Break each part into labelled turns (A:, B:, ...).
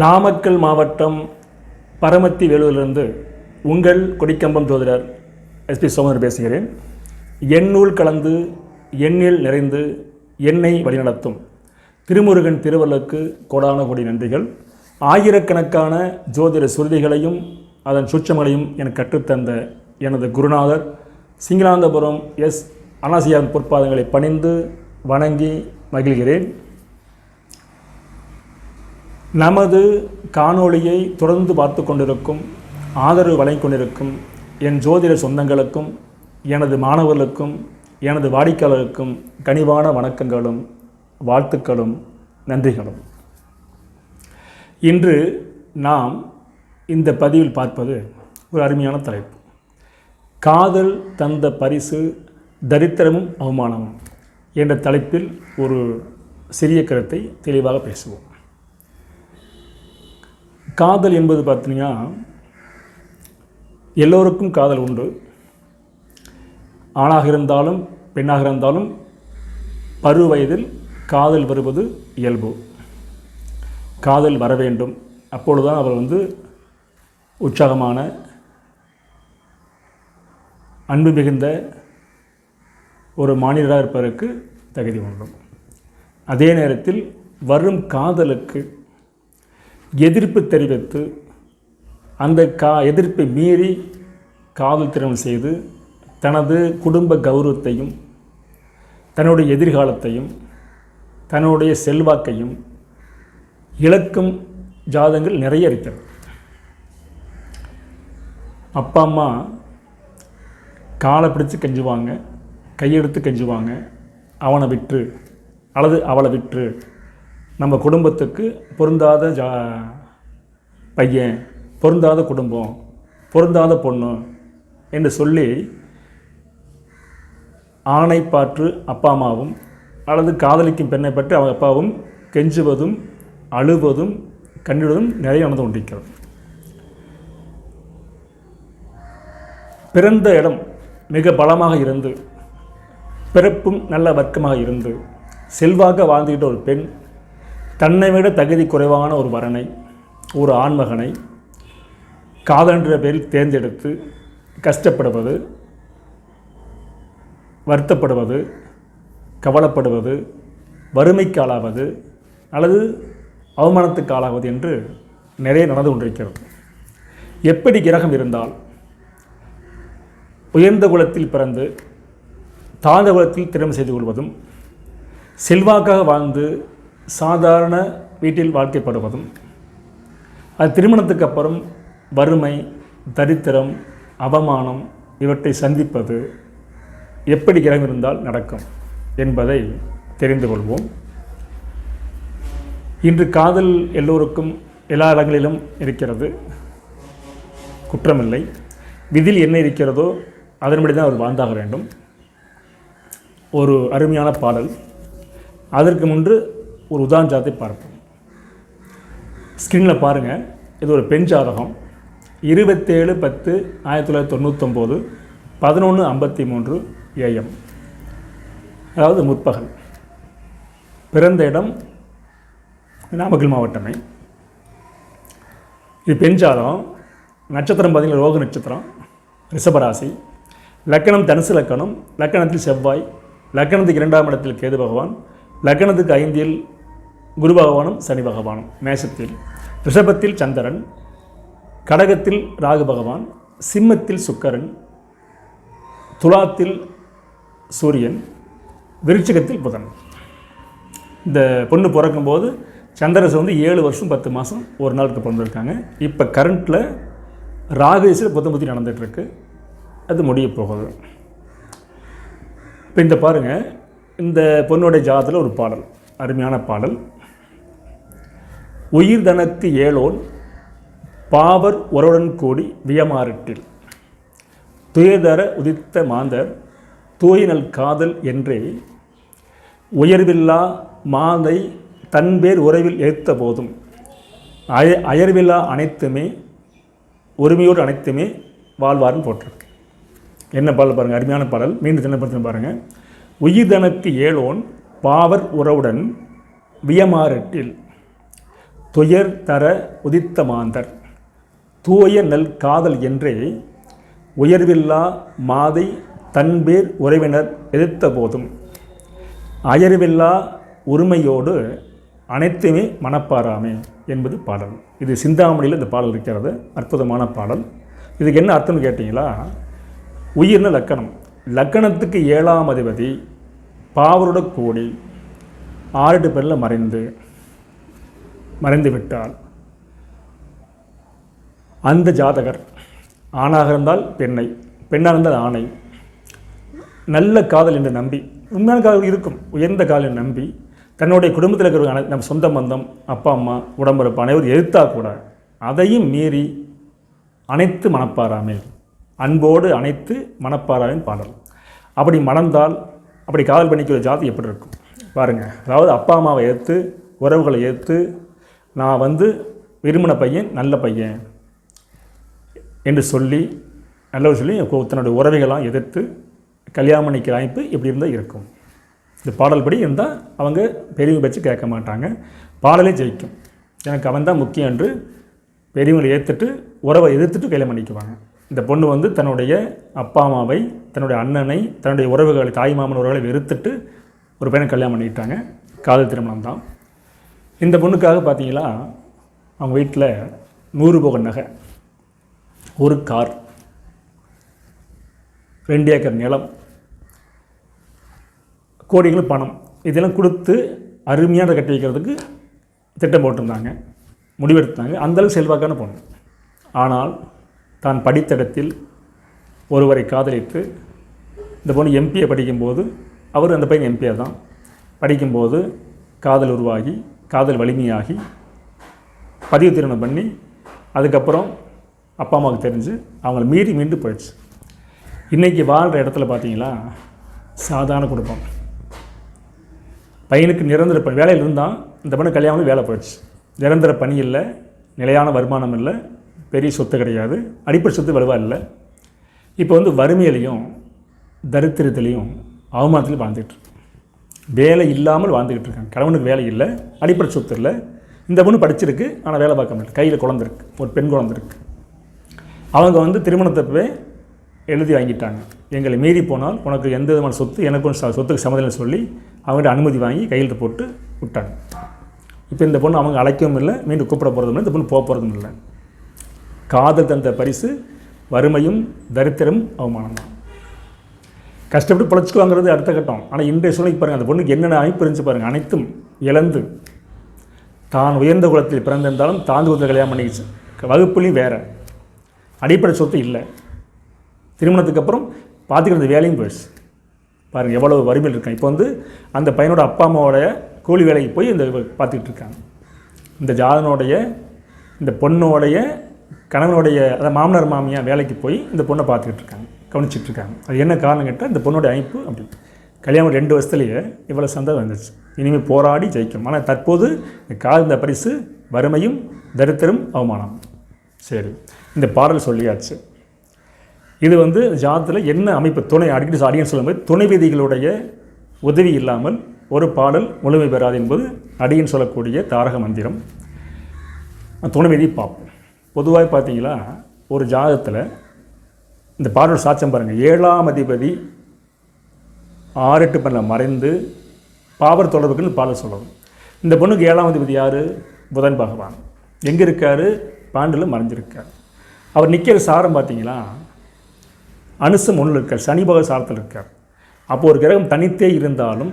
A: நாமக்கல் மாவட்டம் பரமத்தி வேலூரிலிருந்து உங்கள் கொடிக்கம்பம் ஜோதிடர் எஸ்பி சோமர் பேசுகிறேன். எண்ணூல் கலந்து எண்ணில் நிறைந்து என்னை வழிநடத்தும். திருமுருகன் திருவள்ளுக்கு கோடான கோடி நன்றிகள். ஆயிரக்கணக்கான ஜோதிட சுருதிகளையும் அதன் சுற்றங்களையும் எனக்கு கற்றுத்தந்த எனது குருநாதர் சிங்களாந்தபுரம் எஸ் அனாசியாவின் பொற்பாதங்களை பணிந்து வணங்கி மகிழ்கிறேன். நமது காணொளியை தொடர்ந்து பார்த்து கொண்டிருக்கும் ஆதரவு வழங்கிக் கொண்டிருக்கும் என் ஜோதிட சொந்தங்களுக்கும் எனது மாணவர்களுக்கும் எனது வாடிக்கையாளருக்கும் கனிவான வணக்கங்களும் வாழ்த்துக்களும் நன்றிகளும். இன்று நாம் இந்த பதிவில் பார்ப்பது ஒரு அருமையான தலைப்பு. காதல் தந்த பரிசு தரித்திரமும் அவமானமும் என்ற தலைப்பில் ஒரு சிறிய கருத்தை தெளிவாக பேசுவோம். காதல் என்பது பார்த்தீங்கன்னா எல்லோருக்கும் காதல் உண்டு. ஆணாக இருந்தாலும் பெண்ணாக இருந்தாலும் பருவ வயதில் காதல் வருவது இயல்பு. காதல் வர வேண்டும். அப்பொழுதுதான் அவர் வந்து உற்சாகமான அன்பு மிகுந்த ஒரு மாநிலராக இருப்பதற்கு தகுதி உண்டும் அதே நேரத்தில் வரும் காதலுக்கு எதிர்ப்பு தெரிவித்து அந்த கா எதிர்ப்பை மீறி காதல் திருமணம் செய்து தனது குடும்ப கௌரவத்தையும் தன்னுடைய எதிர்காலத்தையும் தன்னுடைய செல்வாக்கையும் இழக்கும் ஜாதங்கள் நிறைய இருக்கிறது. அப்பா அம்மா காலை பிடித்து கெஞ்சுவாங்க கையெடுத்து கெஞ்சுவாங்க அவனை விற்று அல்லது அவளை விற்று நம்ம குடும்பத்துக்கு பொருந்தாத ஜா பையன் பொருந்தாத குடும்பம் பொருந்தாத பொண்ணு என்று சொல்லி ஆணை பாற்று அப்பா அம்மாவும் அல்லது காதலிக்கும் பெண்ணை பற்றி அவங்க அப்பாவும் கெஞ்சுவதும் அழுவதும் கண்ணிடுவதும் நிறைய நடந்து கொண்டிருக்கிறது. பிறந்த இடம் மிக பலமாக இருந்து பிறப்பும் நல்ல வர்க்கமாக இருந்து செல்வாக வாழ்ந்துக்கிட்ட ஒரு பெண் தன்னை விட தகுதி குறைவான ஒரு வரனை ஒரு ஆண்மகனை காதன்ற பேரில் தேர்ந்தெடுத்து கஷ்டப்படுவது வருத்தப்படுவது கவலைப்படுவது வறுமைக்கு ஆளாவது அல்லது அவமானத்துக்கு ஆளாவது என்று நிறைய நடந்து கொண்டிருக்கிறது. எப்படி கிரகம் இருந்தால் உயர்ந்த குலத்தில் பிறந்து தாழ்ந்த குலத்தில் திருமணம் செய்து கொள்வதும் செல்வாக்காக வாழ்ந்து சாதாரண வீட்டில் வாழ்க்கைப்படுவதும் அது திருமணத்துக்கு அப்புறம் வறுமை தரித்திரம் அவமானம் இவற்றை சந்திப்பது எப்படி இறங்கிருந்தால் நடக்கும் என்பதை தெரிந்து கொள்வோம். இன்று காதல் எல்லோருக்கும் எல்லா இடங்களிலும் இருக்கிறது. குற்றமில்லை. விதில் என்ன இருக்கிறதோ அதன்படி தான் அவர் வாழ்ந்தாக வேண்டும். ஒரு அருமையான பாடல். அதற்கு முன்பு ஒரு உதாரணத்தை பார்ப்போம். ஸ்க்ரீனில் பாருங்கள் இது ஒரு பெண் ஜாதகம். இருபத்தேழு பத்து ஆயிரத்தி தொள்ளாயிரத்தி தொண்ணூத்தொம்போது பதினொன்று ஐம்பத்தி மூன்று ஏஎம் அதாவது முற்பகல். பிறந்த இடம் நாமக்கல் மாவட்டமே. இது பெண் ஜாதகம். நட்சத்திரம் பார்த்தீங்கன்னா ரோக நட்சத்திரம் ரிஷபராசி. லக்கணம் தனுசு லக்கணம் லக்கணத்தில் செவ்வாய் லக்கணத்துக்கு இரண்டாம் இடத்தில் கேது பகவான் லக்கணத்துக்கு ஐந்தில் குரு பகவானும் சனி பகவானும் மேஷத்தில். ரிஷபத்தில் சந்திரன் கடகத்தில் ராகு பகவான் சிம்மத்தில் சுக்கரன் துலாத்தில் சூரியன் விருச்சிகத்தில் புதன். இந்த பொண்ணு பிறக்கும்போது சந்திரசு வந்து ஏழு வருஷம் பத்து மாதம் ஒரு நாளுக்கு பிறந்திருக்காங்க. இப்போ கரண்ட்டில் ராகேஷில் புத்தம் புத்தி நடந்துகிட்ருக்கு. அது முடிய போகுது. இப்போ இந்த பாருங்கள் இந்த பொண்ணுடைய ஜாதத்தில் ஒரு பாடல் அருமையான பாடல். உயிர் தனக்கு ஏழோன் பாவர் உறவுடன் கூடி வியமாறிட்டில். துயர்தர உதித்த மாந்தர் தூயினல் காதல் என்றே உயர்வில்லா மாதை தன்பேர் உறவில் ஏற்ற போதும். அய அயர்வில்லா அனைத்துமே உரிமையோடு அனைத்துமே வாழ்வார்னு போட்டிருக்கு. என்ன பாடல் பாருங்கள் அருமையான பாடல். மீண்டும் சின்னப்படுத்தி பாருங்கள் உயிர்தனத்து ஏழோன் பாவர் உறவுடன் வியமாறட்டில். துயர் தர உதித்த மாந்தர். தூய நல் காதல் என்றே உயர்வில்லா மாதை தன்பேர் உறவினர் எதிர்த்த போதும். அயர்வில்லா உரிமையோடு அனைத்துமே மனப்பாராமே என்பது பாடல். இது சிந்தாமணியில் இந்த பாடல் இருக்கிறது. அற்புதமான பாடல். இதுக்கு என்ன அர்த்தம்னு கேட்டிங்களா? உயிர்ன லக்கணம். லக்கணத்துக்கு ஏழாம் அதிபதி பாவரோட கூடி ஆறு பேரில் மறைந்து மறைந்து விட்டால் அந்த ஜாதகர் ஆணாக இருந்தால் பெண்ணை பெண்ணாக இருந்தால் ஆணை. நல்ல காதல் என்று நம்பி உண்மையான காதல் இருக்கும் உயர்ந்த காதல் என்று நம்பி தன்னுடைய குடும்பத்தில் இருக்கிற அனை- நம் சொந்த பந்தம் அப்பா அம்மா உடம்புறப்பு அனைவரும் எதிர்த்தா கூட அதையும் மீறி அனைத்து மனப்பாராமே அன்போடு அனைத்து மனப்பாராவின் பாடல். அப்படி மணந்தால் அப்படி காதல் பண்ணிக்கிற ஜாதி எப்படி இருக்கும்? பாருங்கள் அதாவது அப்பா அம்மாவை ஏற்று உறவுகளை ஏற்று நான் வந்து விரும்பின பையன் நல்ல பையன் என்று சொல்லி நல்லவர் சொல்லி தன்னுடைய உறவைகளாம் எதிர்த்து கல்யாணம் பண்ணிக்கிற அமைப்பு இப்படி இருந்தால் இருக்கும். இந்த பாடல் படி இருந்தால் அவங்க பெரியவங்க வச்சு கேட்க மாட்டாங்க. பாடலே ஜெயிக்கும். எனக்கு அவன் தான் முக்கியம் என்று பெரியவங்களை ஏற்றுட்டு உறவை எதிர்த்துட்டு கல்யாணம் பண்ணிக்குவாங்க. இந்த பொண்ணு வந்து தன்னுடைய அப்பா அம்மாவை தன்னுடைய அண்ணனை தன்னுடைய உறவுகளை தாய் மாமன் உறவுகளை வெறுத்துட்டு ஒரு பையனை கல்யாணம் பண்ணிக்கிட்டாங்க. காதல் திருமணம் தான் இந்த பொண்ணுக்காக பார்த்தீங்களா? அவங்க வீட்டில் நூறு போக நகை ஒரு கார் ரெண்டு ஏக்கர் நிலம் கோடிகள் பணம். இதெல்லாம் கொடுத்து அருமையாக கட்டி வைக்கிறதுக்கு திட்டம் போட்டிருந்தாங்க. முடிவெடுத்தாங்க. அந்தளவுக்கு செல்வாக்கான பொண்ணு. ஆனால் தான் படித்த இடத்தில் ஒருவரை காதலித்து இந்த பொண்ணு எம்பியை படிக்கும்போது அவர் அந்த பையன் எம்பியாக தான். படிக்கும்போது காதல் உருவாகி காதல் வலிமையாகி பதிவு திருமணம் பண்ணி அதுக்கப்புறம் அப்பா அம்மாவுக்கு தெரிஞ்சு அவங்கள மீறி மீண்டு போயிடுச்சு. இன்றைக்கி வாழ்கிற இடத்துல பார்த்தீங்களா சாதாரண குடும்பம். பையனுக்கு நிரந்தர பணி வேலையில் இருந்தால் இந்த பொண்ணு கல்யாணம் வேலை போயிடுச்சு. நிரந்தர பணி இல்லை நிலையான வருமானம் இல்லை பெரிய சொத்து கிடையாது அடிப்படை சொத்து வலுவாக இல்லை. இப்போ வந்து வறுமையிலையும் தரித்திரத்திலையும் அவமானத்துலையும் வாழ்ந்துட்டுருக்கு வேலை இல்லாமல் வாழ்ந்துக்கிட்டு இருக்காங்க. கணவனுக்கு வேலை இல்லை அடிப்படை சொத்து இல்லை. இந்த பொண்ணு படிச்சிருக்கு ஆனால் வேலை பார்க்க முடியல கையில் குழந்தை இருக்கு ஒரு பெண் குழந்திருக்கு அவங்க வந்து திருமணத்தப்பவே எழுதி வாங்கிட்டாங்க. எங்களை மீறி போனால் உனக்கு எந்த விதமான சொத்து எனக்கும் ச- சொத்துக்கு சம்மதம் சொல்லி அவங்கள்ட்ட அனுமதி வாங்கி கையில் போட்டு விட்டாங்க. இப்போ இந்த பொண்ணு அவங்க அழைக்கவும் இல்லை மீண்டும் கூப்பிட போகிறதும் இல்லை இந்த பொண்ணு போக போகிறதும் இல்லை. காதல் தந்த பரிசு வறுமையும் தரித்திரம் அவமானம் தான் கஷ்டப்பட்டு பிழைச்சிக்குவாங்கிறது அடுத்த கட்டம். ஆனால் இன்றைய சூழ்நிலைக்கு பாருங்கள் அந்த பொண்ணுக்கு என்னென்ன அமைப்பு இருந்துச்சு பாருங்கள் அனைத்தும் இழந்து தான் உயர்ந்த குலத்தில் பிறந்திருந்தாலும் தாழ்ந்த குலத்தில் கல்யாணம் பண்ணிக்கிச்சு. வகுப்புலையும் வேறு. அடிப்படை சொத்து இல்லை. திருமணத்துக்கு அப்புறம் பார்த்துக்கிற அந்த வேலையும் போயிடுச்சு. பாருங்கள் எவ்வளோ வறுமையில் இருக்கான் இப்போ வந்து அந்த பையனோட அப்பா அம்மாவோடைய கூலி வேலைக்கு போய் இந்த பார்த்துக்கிட்டு இருக்காங்க. இந்த ஜாதனுடைய இந்த பொண்ணோடைய கணவனுடைய அதாவது மாமனார் மாமியார் வேலைக்கு போய் இந்த பொண்ணை பார்த்துக்கிட்டு இருக்காங்க. கவனிச்சிட்டு இருக்காங்க அது என்ன காரணம் கேட்டால் இந்த பொண்ணோட அமைப்பு அப்படி. கல்யாணம் ரெண்டு வருஷத்துலேயே இவ்வளோ சந்தோஷம் வந்துச்சு இனிமேல் போராடி ஜெயிக்கும் ஆனால் தற்போது இந்த காந்த பரிசு வறுமையும் தரித்திரம் அவமானம். சரி இந்த பாடல் சொல்லியாச்சு. இது வந்து ஜாதத்தில் என்ன அமைப்பு? துணை அடிக்கடி அடியன் சொல்லும்போது துணை விதிகளுடைய உதவி இல்லாமல் ஒரு பாடல் முழுமை பெறாது என்பது அடியன் சொல்லக்கூடிய தாரக மந்திரம். துணை விதி பார்ப்போம் பொதுவாக பார்த்தீங்களா ஒரு ஜாதகத்தில் இந்த பாடல் சாட்சியம் பாருங்கள் ஏழாம் அதிபதி ஆறு எட்டு மறைந்து பாவர் தொடர்புக்குன்னு பாடல் சொல்லணும் இந்த பொண்ணுக்கு ஏழாம் அதிபதி யார்? புதன் பகவான். எங்கே இருக்கார்? பாண்டில் மறைஞ்சிருக்கார். அவர் நிற்கிற சாரம் பார்த்தீங்களா அனுசம் ஒன்றில் இருக்கார். சனி பகவ சாரத்தில் இருக்கார். அப்போது ஒரு கிரகம் தனித்தே இருந்தாலும்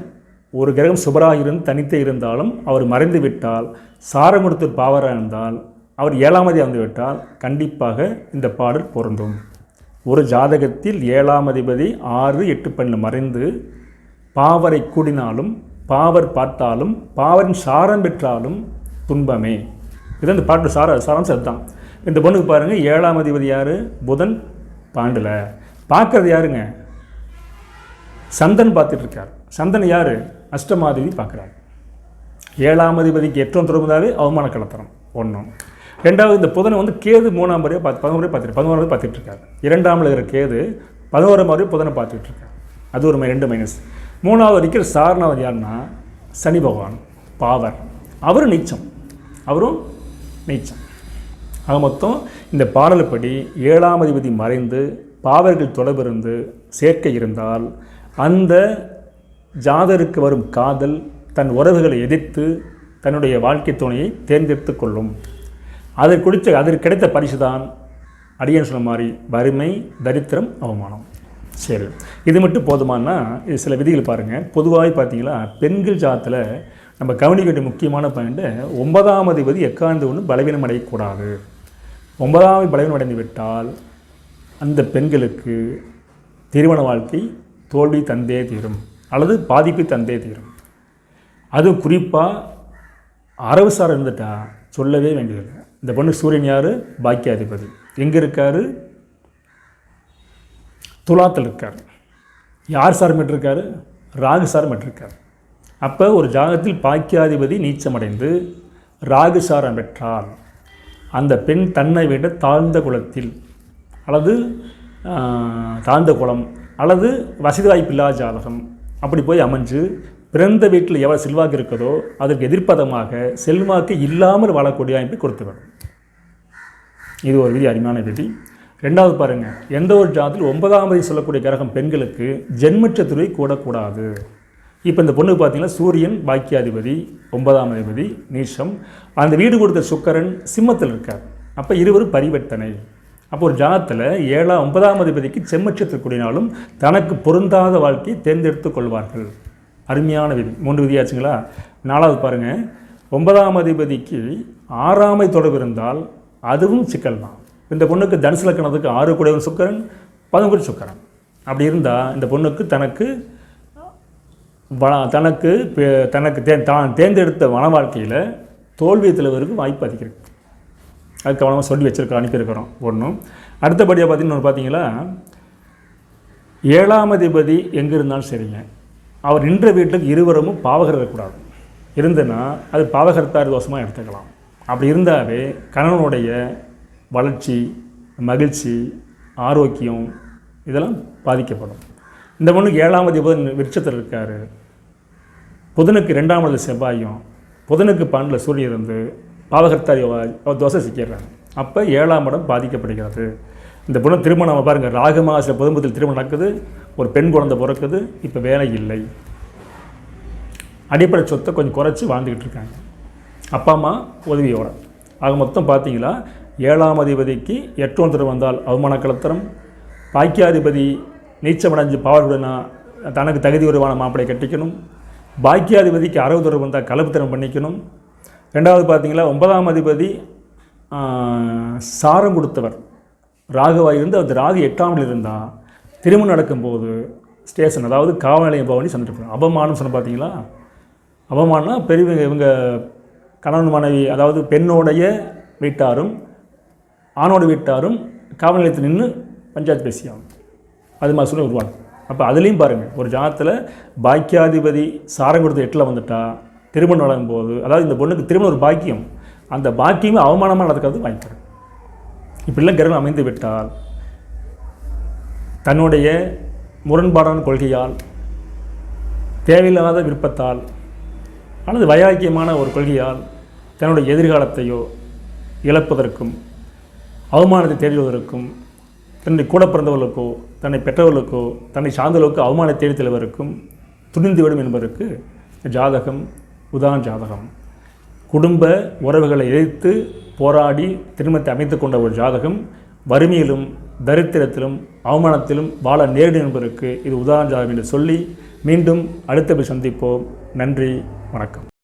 A: ஒரு கிரகம் சுபராக இருந்து தனித்தே இருந்தாலும் அவர் மறைந்து விட்டால் சாரம் கொடுத்து பாவராக இருந்தால் அவர் ஏழாமதி வந்து விட்டால் கண்டிப்பாக இந்த பாடல் பொருந்தும். ஒரு ஜாதகத்தில் ஏழாம் அதிபதி ஆறு எட்டு பண்ணு மறைந்து பாவரை கூடினாலும் பாவர் பார்த்தாலும் பாவரின் சாரம் பெற்றாலும் துன்பமே. இது அந்த பாட்டு சார சாராம்சம் அதுதான். இந்த பொண்ணுக்கு பாருங்கள் ஏழாம் அதிபதி யார்? புதன் பாண்டில். பார்க்கறது யாருங்க? சந்தன் பார்த்துட்டு இருக்கார் சந்தன் யார்? அஷ்டமாதிபதி பார்க்குறாரு. ஏழாம் அதிபதிக்கு எட்டும் திரும்பதாவே அவமான கலத்தரம் ஒன்றும் ரெண்டாவது இந்த புதனை வந்து கேது மூணாம் முறையாக பார்த்து பதினோரு பார்த்துட்டு பதினோரு பார்த்துட்டு இருக்காரு. இரண்டாமில் இருக்கிற கேது பதினோரு முறை புதனை பார்த்துட்டு இருக்காரு. அது ஒரு மை- ரெண்டு மைனஸ் மூணாவது இருக்கிற சாரணவர் யாருன்னா சனி பகவான் பாவர். அவரும் நீச்சம். அவரும் நீச்சம். ஆக மொத்தம் இந்த பாடலுப்படி ஏழாம் அதிபதி மறைந்து பாவர்கள் தொடர்பிருந்து சேர்க்கை இருந்தால் அந்த ஜாதருக்கு வரும் காதல் தன் உறவுகளை எதிர்த்து தன்னுடைய வாழ்க்கை துணையை தேர்ந்தெடுத்து கொள்ளும். அதை குறித்த அதற்கு கிடைத்த பரிசு தான் அடியன் சொன்ன மாதிரி வறுமை தரித்திரம் அவமானம். சரி. இது மட்டும் போதுமானா இது சில விதிகள் பாருங்கள் பொதுவாக பார்த்தீங்களா பெண்கள் ஜாத்தில் நம்ம கவனிக்க வேண்டிய முக்கியமான பாயிண்ட்டு ஒன்பதாம் அதிபதி எக்காந்து ஒன்று பலவீனம் அடையக்கூடாது. ஒன்பதாம் பலவீனம் அடைந்து விட்டால் அந்த பெண்களுக்கு திருமண வாழ்க்கை தோல்வி தந்தே தீரும். அல்லது பாதிப்பு தந்தே தீரும். அது குறிப்பாக அரவு சார் இருந்துட்டால் சொல்லவே வேண்டியதில்லை. இந்த பொண்ணு சூரியன் யார்? பாக்கியாதிபதி. எங்கே இருக்கார்? துலாத்தில் இருக்கார். யார் சார் இருக்கார்? ராகு சார் இருக்கார். அப்போ ஒரு ஜாகத்தில் பாக்கியாதிபதி நீச்சமடைந்து ராகு சாரம் பெற்றால் அந்த பெண் தன்னை விட தாழ்ந்த குலத்தில் அல்லது தாழ்ந்த குளம் அல்லது வசதி வாய்ப்பில்லா ஜாதகம் அப்படி போய் அமைஞ்சு பிறந்த வீட்டில் எவ்வளோ செல்வாக்கு இருக்குதோ அதற்கு எதிர்ப்பதமாக செல்வாக்கு இல்லாமல் வாழக்கூடிய அமைப்பை கொடுத்து வரும். இது ஒரு விதி அருமையான விதி. ரெண்டாவது பாருங்கள் எந்த ஒரு ஜாதத்தில் ஒன்பதாம் தேதி சொல்லக்கூடிய கிரகம் பெண்களுக்கு ஜென்மச்சத்துருவை கூடக்கூடாது. இப்போ இந்த பொண்ணுக்கு பார்த்தீங்கன்னா சூரியன் பாக்கியாதிபதி ஒன்பதாம் அதிபதி நீஷம். அந்த வீடு கொடுத்த சுக்கரன் சிம்மத்தில் இருக்கார். அப்போ இருவரும் பரிவர்த்தனை. அப்போ ஒரு ஜாதத்தில் ஏழாம் ஒன்பதாம் அதிபதிக்கு செம்மச்சத்திற்குடினாலும் தனக்கு பொருந்தாத வாழ்க்கையை தேர்ந்தெடுத்து கொள்வார்கள். அருமையான விதி. மூன்று விதியாச்சுங்களா? நாலாவது பாருங்கள் ஒன்பதாம் அதிபதிக்கு ஆறாமை தொடர்பு இருந்தால் அதுவும் சிக்கல் தான். இந்த பொண்ணுக்கு தனுசு லக்கணத்துக்கு ஆறு கூடவன் சுக்கரன் பதினொரு சுக்கரன். அப்படி இருந்தால் இந்த பொண்ணுக்கு தனக்கு தனக்கு தனக்கு தே தான் தேர்ந்தெடுத்த மன வாழ்க்கையில் தோல்வி தலைவருக்கு வாய்ப்பு அதிகம் அது கவனமாக சொல்லி வச்சுருக்கோம் அனுப்பியிருக்கிறோம் ஒன்றும் அடுத்தபடியாக பார்த்தீங்கன்னா பார்த்தீங்களா ஏழாம் அதிபதி எங்கே இருந்தாலும் சரிங்க. அவர் நின்ற வீட்டுக்கு இருவரமும் பாவகர் இருக்கக்கூடாது. இருந்ததுன்னா அது பாவகர்த்தார் தோஷமாக எடுத்துக்கலாம். அப்படி இருந்தாவே கணவனுடைய வளர்ச்சி மகிழ்ச்சி ஆரோக்கியம் இதெல்லாம் பாதிக்கப்படும். இந்த பொண்ணுக்கு ஏழாம் புதன் விருட்சத்தில் இருக்கார். புதனுக்கு ரெண்டாம் செவ்வாயும் புதனுக்கு பன்னெண்டில் சூரியன் இருந்து பாவகர்த்தார் தோசை சிக்கிறாங்க அப்போ ஏழாம் இடம் பாதிக்கப்படுகிறது. இந்த பொண்ணு திருமணம் பாருங்கள் ராகமாச புதும்பத்தில் திருமணம் நடக்குது. ஒரு பெண் குழந்தை பிறக்குது. இப்போ வேலை இல்லை. அடிப்படை சொத்தை கொஞ்சம் குறைச்சி வாழ்ந்துக்கிட்டு இருக்காங்க. அப்பா அம்மா உதவியோட ஆக மொத்தம் பார்த்தீங்களா? ஏழாம் அதிபதிக்கு எட்டு வந்தால் அவமான கலத்தரம். பாக்கியாதிபதி நீச்சமடைஞ்சு பாவருடனா தனக்கு தகுதி உருவான மாப்பிளை கட்டிக்கணும். பாக்கியாதிபதிக்கு அறுபது வந்தால் கலப்புத்தனம் பண்ணிக்கணும். ரெண்டாவது பார்த்தீங்களா? ஒன்பதாம் அதிபதி சாரம் கொடுத்தவர். ராகுவாக இருந்து அது ராகு எட்டாமல் இருந்தால் திருமணம் நடக்கும்போது ஸ்டேஷன் அதாவது காவல் நிலையம் பவனி சந்திருப்பாங்க சந்திட்டு அபமானம் சொன்ன பார்த்தீங்களா? அவமானம்னா பெரியவங்க இவங்க கணவன் மனைவி அதாவது பெண்ணோடைய வீட்டாரும் ஆணோட வீட்டாரும் காவல் நிலையத்தில் நின்று பஞ்சாயத்து பேசியாகும். அது மாதிரி சொல்லி உருவாகும் அப்போ அதுலேயும் பாருங்கள் ஒரு ஜாதத்தில் பாக்கியாதிபதி சாரம் கொடுத்த எட்டில் வந்துட்டா திருமணம் நடக்கும் போது அதாவது இந்த பொண்ணுக்கு திருமணம் ஒரு பாக்கியம் அந்த பாக்கியமே அவமானமாக நடக்கிறது வாங்கிக்கிறேன் இப்படிலாம் கிரகம் அமைந்து விட்டால் தன்னுடைய முரண்பாடான கொள்கையால் தேவையில்லாத விருப்பத்தால் அல்லது வைராக்கியமான ஒரு கொள்கையால் தன்னுடைய எதிர்காலத்தையோ இழப்பதற்கும் அவமானத்தை தேடுவதற்கும் தன்னை கூட பிறந்தவர்களுக்கோ தன்னை பெற்றவர்களுக்கோ தன்னை சார்ந்தவர்களுக்கோ அவமானத்தை தேடி தலைவருக்கும் துணிந்துவிடும் என்பதற்கு ஜாதகம் உதான் ஜாதகம். குடும்ப உறவுகளை எதிர்த்து போராடி திருமணத்தை அமைத்து கொண்ட ஒரு ஜாதகம் வறுமையிலும் தரித்திரத்திலும் அவமானத்திலும் வாழ நேரிடும் என்பதற்கு இது உதாரண ஜாதகம் என்று சொல்லி மீண்டும் அடுத்த சந்திப்போம் நன்றி வணக்கம்.